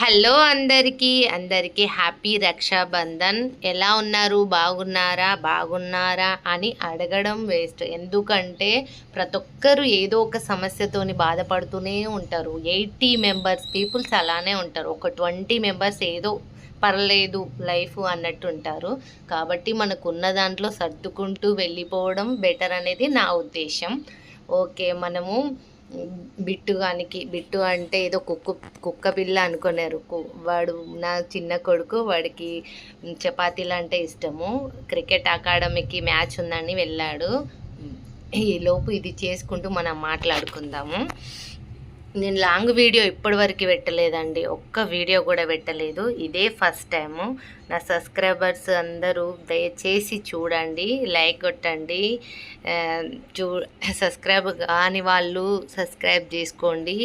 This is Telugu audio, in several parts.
హలో అందరికీ అందరికీ హ్యాపీ రక్షాబంధన్. ఎలా ఉన్నారు? బాగున్నారా? బాగున్నారా? అని అడగడం వేస్ట్. ఎందుకంటే ప్రతి ఒక్కరు ఏదో ఒక సమస్యతోని బాధపడుతూనే ఉంటారు. ఎయిటీ మెంబర్స్ పీపుల్స్ అలానే ఉంటారు. ఒక ట్వంటీ మెంబర్స్ ఏదో పర్లేదు లైఫ్ అన్నట్టు ఉంటారు కాబట్టి మనకున్న దాంట్లో సర్దుకుంటూ వెళ్ళిపోవడం బెటర్ అనేది నా ఉద్దేశం ఓకే మనము బిట్టు గానికి బిట్టు అంటే ఏదో కుక్క కుక్క పిల్ల అనుకున్నారు. కు- వాడు నా చిన్న కొడుకు వాడికి చపాతీలు అంటే ఇష్టము. క్రికెట్ అకాడమీకి మ్యాచ్ ఉందని వెళ్ళాడు. ఈ లోపు ఇది చేసుకుంటూ మనం మాట్లాడుకుందాము. నేను లాంగ్ వీడియో ఇప్పటివరకు పెట్టలేదండి. ఒక్క వీడియో కూడా పెట్టలేదు. ఇదే ఫస్ట్ టైము. నా సబ్స్క్రైబర్స్ అందరూ దయచేసి చూడండి లైక్ కొట్టండి. చూ సబ్స్క్రైబ్ కాని వాళ్ళు సబ్స్క్రైబ్ చేసుకోండి.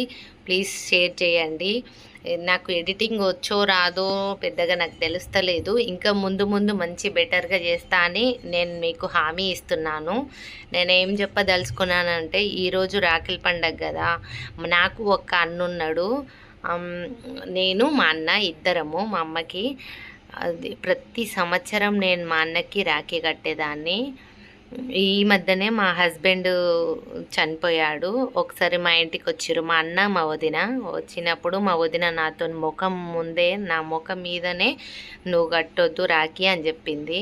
ప్లీజ్ షేర్ చేయండి. నాకు ఎడిటింగ్ వచ్చో రాదో పెద్దగా నాకు తెలుస్తలేదు. ఇంకా ముందు ముందు మంచి బెటర్గా చేస్తా అని నేను మీకు హామీ ఇస్తున్నాను. నేను ఏం చెప్పదలుచుకున్నానంటే ఈరోజు రాఖీల పండగ కదా నాకు ఒక అన్నున్నాడు. ఉన్నాడు నేను మా అన్న ఇద్దరము మా అమ్మకి. అది ప్రతి సంవత్సరం నేను మా అన్నకి రాఖీ కట్టేదాన్ని. ఈ మధ్యనే మా హస్బెండ్ చనిపోయాడు. ఒకసారి మా ఇంటికి వచ్చారు. మా అన్న మా వదిన వచ్చినప్పుడు మా వదిన నాతో ముఖం ముందే నా ముఖం మీదనే నువ్వు కట్టొద్దు రాఖీ అని చెప్పింది.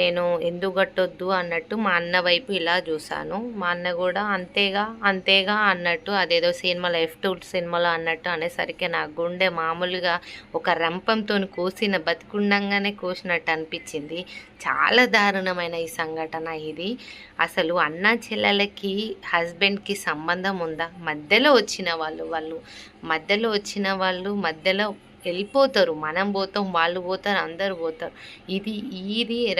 నేను ఎందుకు కట్టొద్దు అన్నట్టు మా అన్న వైపు ఇలా చూశాను. మా అన్న కూడా అంతేగా అంతేగా అన్నట్టు అదేదో సినిమా లైఫ్ టూ సినిమాలో అన్నట్టు అనేసరికి నా గుండె మామూలుగా ఒక రంపంతో కోసిన బతికుండంగానే కూసినట్టు అనిపించింది. చాలా దారుణమైన ఈ సంఘటన. ఇది అసలు అన్న చెల్లెలకి హస్బెండ్కి సంబంధం ఉందా? మధ్యలో వచ్చిన వాళ్ళు వాళ్ళు మధ్యలో వచ్చిన వాళ్ళు మధ్యలో వెళ్ళిపోతారు. మనం పోతాం వాళ్ళు పోతారు అందరు పోతారు. ఇది ఇది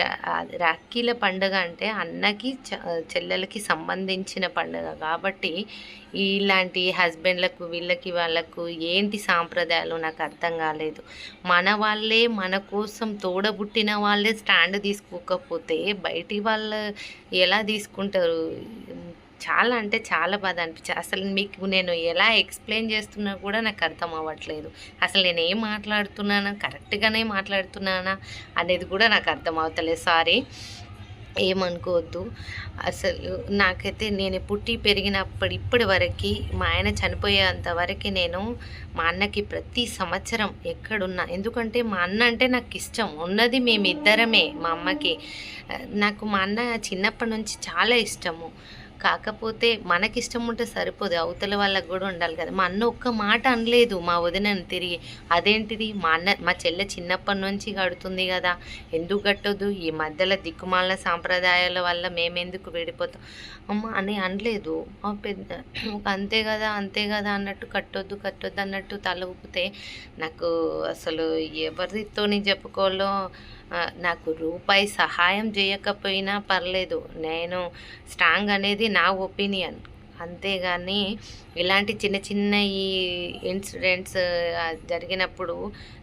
రాఖీల పండుగ అంటే అన్నకి చ- చెల్లెలకి సంబంధించిన పండుగ. కాబట్టి ఇలాంటి హస్బెండ్లకు వీళ్ళకి వాళ్ళకు ఏంటి సాంప్రదాయాలు నాకు అర్థం కాలేదు. మన వాళ్ళే మన కోసం తోడబుట్టిన వాళ్ళే స్టాండ్ తీసుకోకపోతే బయటి వాళ్ళు ఎలా తీసుకుంటారు? చాలా అంటే చాలా బాధ అనిపించింది అసలు మీకు నేను ఎలా ఎక్స్ప్లెయిన్ చేస్తున్నా కూడా నాకు అర్థం అవ్వట్లేదు. అసలు నేను ఏం మాట్లాడుతున్నానా కరెక్ట్గానే మాట్లాడుతున్నానా అనేది కూడా నాకు అర్థం అవుతలేదు సారీ ఏమనుకోవద్దు అసలు నాకైతే నేను పుట్టి పెరిగినప్పుడు ఇప్పటి వరకు మా ఆయన చనిపోయేంత వరకు నేను మా అన్నకి ప్రతి సంవత్సరం ఎక్కడున్నా ఎందుకంటే మా అన్న అంటే నాకు ఇష్టం. ఉన్నది మేమిద్దరమే మా అమ్మకి. నాకు మా అన్న చిన్నప్పటి నుంచి చాలా ఇష్టము. కాకపోతే మనకిష్టం ఉంటే సరిపోదు. అవతల వాళ్ళకి కూడా ఉండాలి కదా. మా అన్న ఒక్క మాట అనలేదు మా వదినని తిరిగి. అదేంటిది? మా అన్న మా చెల్లె చిన్నప్పటి నుంచి కడుతుంది కదా. ఎందుకు కట్టొద్దు ఈ మధ్యలో దిక్కుమాల సాంప్రదాయాల వల్ల మేమెందుకు విడిపోతాం? అమ్మ అని అనలేదు. పెద్ద అంతే కదా అంతే కదా అన్నట్టు కట్టొద్దు కట్టొద్దు అన్నట్టు తల ఊపితే నాకు అసలు ఎవరితో చెప్పుకోవాలో నాకు రూపాయి సహాయం చేయకపోయినా పర్లేదు. నేను స్ట్రాంగ్ అనేది నా ఒపీనియన్. అంతేగాని ఇలాంటి చిన్న చిన్న ఈ ఇన్సిడెంట్స్ జరిగినప్పుడు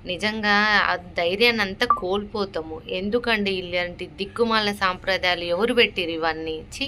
నిజంగా ఆ ధైర్యాన్ని అంతా కోల్పోతాము. ఎందుకండి ఇలాంటి దిక్కుమాల సాంప్రదాయాలు ఎవరు పెట్టిరు ఇవన్నీ? చి